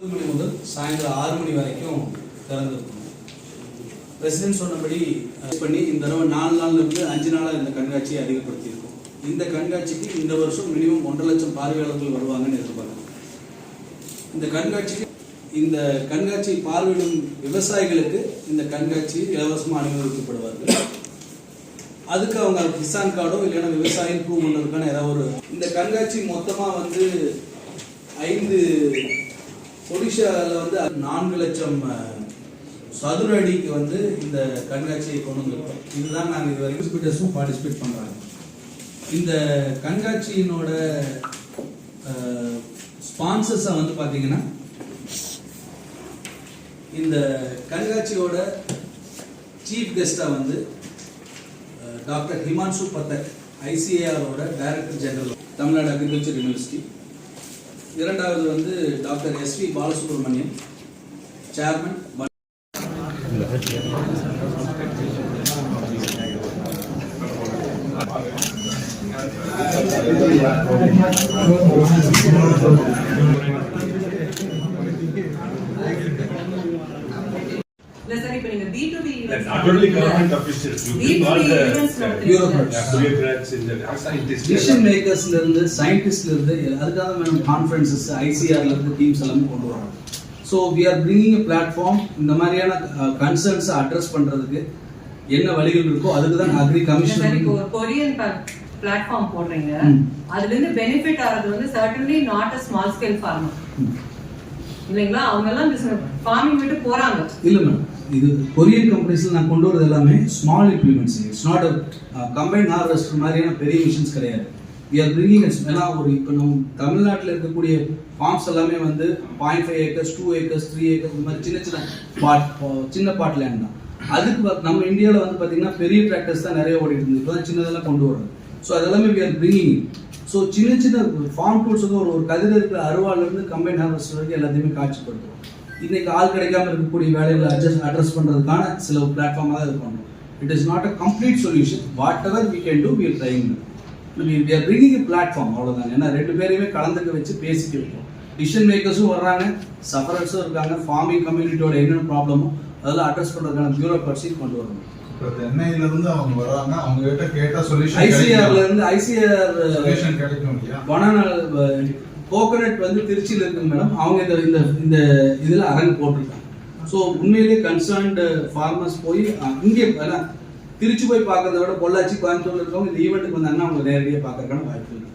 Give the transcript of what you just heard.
ஒன்பது மணி முதல் சாயந்தரம் ஆறு மணி வரைக்கும் திறந்துருக்கும். பிரசிடென்ட் சொன்னபடி பண்ணி இந்த தடவை நாலு நாள்ல இருந்து அஞ்சு நாளாக இந்த கண்காட்சியை அதிகப்படுத்தியிருக்கோம். இந்த கண்காட்சிக்கு இந்த வருஷம் மினிமம் ஒன்றரை லட்சம் பார்வையாளர்கள் வருவாங்கன்னு எதிர்பார்க்கிறோம். இந்த கண்காட்சிக்கு இந்த கண்காட்சியை பார்வையிடும் விவசாயிகளுக்கு இந்த கண்காட்சி இலவசமாக அனுமதிக்கப்படுவார்கள். அதுக்கு அவங்க கிசான் கார்டோ இல்லைன்னா விவசாயம் ப்ரூவ் பண்ணுறதுக்கான ஏதாவது ஒரு இந்த கண்காட்சி மொத்தமாக வந்து ஐந்து ஒடிஷாவில் வந்து நான்கு லட்சம் சதுர அடிக்கு வந்து இந்த கண்காட்சியை கொண்டு வந்திருக்கோம். இதுதான் நாங்கள் இது வரைக்கும் எக்ஸிபிட்டர்ஸும் பார்ட்டிசிபேட் பண்ணுறாங்க இந்த கண்காட்சியினோட ஸ்பான்சர்ஸை வந்து பார்த்தீங்கன்னா இந்த கண்காட்சியோட சீஃப் கெஸ்டாக வந்து doctor Himanshu Pathak ஐசிஏஆரோட director general Tamil Nadu agriculture university இரண்டாவது வந்து doctor S V Balasubramaniam chairman Thank you. இப்ப நீங்க B2B Like, events not only government officials, you bring all B2B events the நடத்துறீங்க. bureaucrats. yeah, bureaucrats in the scientists. Decision மேக்கர்ஸ்ல இருந்து சயின்டிஸ்ட்ல இருந்து அதுக்காக madam conferences ஐசிஆர்ல இருந்து டீம்ஸ் எல்லாமே கொண்டு வரோம் so we are bringing platform இந்த மாதிரியான கன்சர்ன்ஸை அட்ரஸ் பண்றதுக்கு என்ன வழிகள் இருக்கோ அதுக்கு தான் அக்ரி கமிஷன் ஒரு கொரியன் பிளாட்ஃபார்ம் போடுறீங்க. அதுல இருந்து பெனிஃபிட் ஆறது வந்து certainly not a small scale farmer இல்லைங்களா? அவங்க எல்லாம் ஃபார்மிங் விட்டு போறாங்க. இல்ல மேடம் இது கொரியர் கம்பெனிஸ்ல நான் கொண்டு வரது எல்லாமே small implements it's not combine harvester மாதிரியான பெரிய மிஷின்ஸ் கிடையாது. விஆர் பிரிங்கிங் ஏன்னா ஒரு இப்போ நம்ம தமிழ்நாட்டில் இருக்கக்கூடிய ஃபார்ம்ஸ் எல்லாமே வந்து point five acres two acres three acres இந்த மாதிரி சின்ன சின்ன பாட் சின்ன பாட் லேண்ட் தான். அதுக்கு நம்ம இந்தியாவில் வந்து பார்த்தீங்கன்னா பெரிய டிராக்டர்ஸ் தான் நிறைய ஓடிட்டு இருந்தது. இப்போ தான் சின்னதெல்லாம் கொண்டு வரோம் ஸோ அதெல்லாமே விஆர் பிரிங்கிங் ஸோ சின்ன சின்ன ஃபார்ம் டூல்ஸ் வந்து ஒரு ஒரு கதிர் இருக்கிற அருவாலேருந்து கம்பைன் ஹார்வெஸ்டர் வரைக்கும் எல்லாத்தையுமே காட்சிப்படுத்தும். இன்னைக்கு ஆள் கிடைக்காம இருக்கக்கூடிய வேலைகளை அட்ஜஸ்ட் அட்ரஸ் பண்ணுறதுக்கான சில பிளாட்ஃபார்மாக தான் இது பண்ணுவோம் it is not a complete solution whatever we can do we trying we are bringing platform அவ்வளோதாங்க ஏன்னா ரெண்டு பேரையுமே கலந்துக்க வச்சு பேசிக்க வைப்போம் டிசிஷன் மேக்கர்ஸும் வர்றாங்க. சஃபரர்ஸும் இருக்காங்க. ஃபார்மிங் கம்யூனிட்டியோட என்னென்ன ப்ராப்ளமோ அதெல்லாம் அட்ரஸ் பண்ணுறதுக்கான பியூரோக்ராட்ஸையும் கொண்டு வரணும். இப்ப தென்னையில இருந்து அவங்க வராங்க அவங்க கிட்ட கேட்டா சொல்யூஷன் ஐசிஆர்ல இருந்து ஐசிஆர் சொல்யூஷன் கிடைக்கும் இல்லையா? பனானா கோகனட் வந்து திருச்சியில் இருக்குங்க மேடம் அவங்க இந்த இந்த இந்த இதில் அரங்கு போட்டிருக்காங்க. ஸோ உண்மையிலேயே கன்சர்ன்டு ஃபார்மர்ஸ் போய் இங்கே திருச்சி போய் பார்க்கறத விட பொள்ளாச்சி கோயம்புத்தூர்ல இருக்கவங்க இந்த ஈவெண்ட்டுக்கு வந்தாங்கன்னா அவங்க நேரடியாக பார்க்கறதுக்கான வாய்ப்பு இருக்கு.